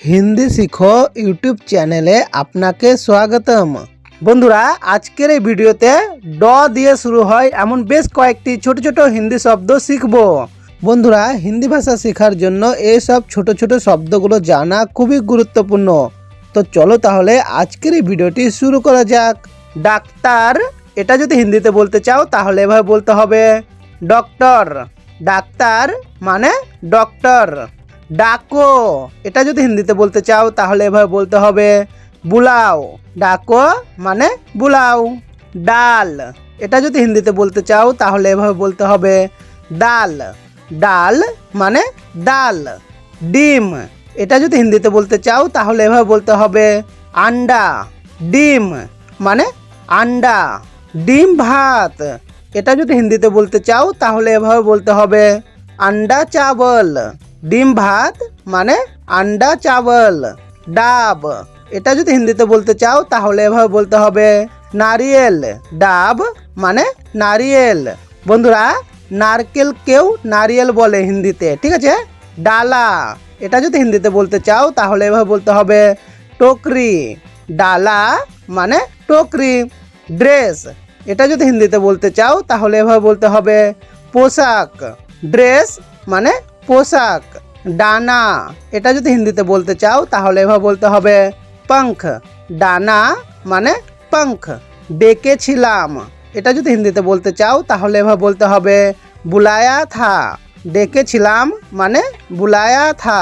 হিন্দি শিখো ইউটিউব চ্যানেলে আপনাকে স্বাগতম। বন্ধুরা, আজকের এই ভিডিওতে ড দিয়ে শুরু হয় এমন বেশ কয়েকটি ছোট ছোট হিন্দি শব্দ শিখব। বন্ধুরা, হিন্দি ভাষা শেখার জন্য এই সব ছোট ছোট শব্দগুলো জানা খুবই গুরুত্বপূর্ণ। তো চলো তাহলে আজকের এই ভিডিওটি শুরু করা যাক। ডাক্তার, এটা যদি হিন্দিতে বলতে চাও তাহলে এভাবে বলতে হবে। ডক্টর, ডাক্তার মানে ডক্টর। ডাকো। এটা যদি হিন্দিতে বলতে চাও, তাহলে এভাবে বলতে হবে, বুলাও। ডাকো মানে বুলাও। ডাল। এটা যদি হিন্দিতে বলতে চাও, তাহলে এভাবে বলতে হবে, ডাল। ডাল মানে ডাল। ডিম। এটা যদি হিন্দিতে বলতে চাও, তাহলে এভাবে বলতে হবে, আন্ডা। ডিম মানে আন্ডা। ডিম ভাত। এটা যদি হিন্দিতে বলতে চাও, তাহলে এভাবে বলতে হবে, আন্ডা চাবল। ডিম ভাত মানে আন্ডা চাবল ডাব। এটা যদি হিন্দিতে বলতে চাও, তাহলে এভাবে বলতে হবে নারিয়েল। ডাব মানে নারিয়েল। বন্ধুরা, নারকেল কেউ নারিয়েল বলে হিন্দিতে, ঠিক আছে? ডালা। এটা যদি হিন্দিতে বলতে চাও, তাহলে এভাবে বলতে হবে টোকরি। ডালা মানে টোকরি। ড্রেস। এটা যদি হিন্দিতে বলতে চাও, তাহলে এভাবে বলতে হবে পোশাক। ড্রেস মানে পোশাক, ডানা, এটা যদি হিন্দিতে বলতে চাও, তাহলে এভাবে বলতে হবে পঙ্খ ডানা মানে পঙ্খ ডেকেছিলাম। এটা যদি হিন্দিতে বলতে চাও, তাহলে এভাবে বলতে হবে বুলায়া থা। ডেকেছিলাম মানে বুলায়া থা।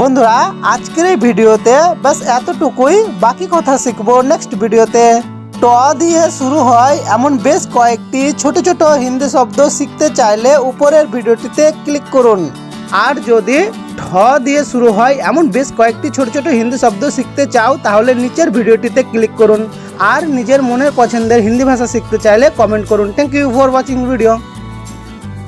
বন্ধুরা, আজকের এই ভিডিওতে বাস এতটুকুই। বাকি কথা শিখব নেক্সট ভিডিওতে। ট দিয়ে শুরু হয় এমন বেশ কয়েকটি ছোট ছোট হিন্দি শব্দ শিখতে চাইলে উপরের ভিডিওটিতে ক্লিক করুন। আর যদি ঠ দিয়ে শুরু হয়, এমন বেশ কয়েকটি ছোট ছোট হিন্দি শব্দ শিখতে চাও, তাহলে নিচের ভিডিওটিতে ক্লিক করুন। আর নিজের মনের পছন্দের হিন্দি ভাষা শিখতে চাইলে কমেন্ট করুন। Thank you for watching video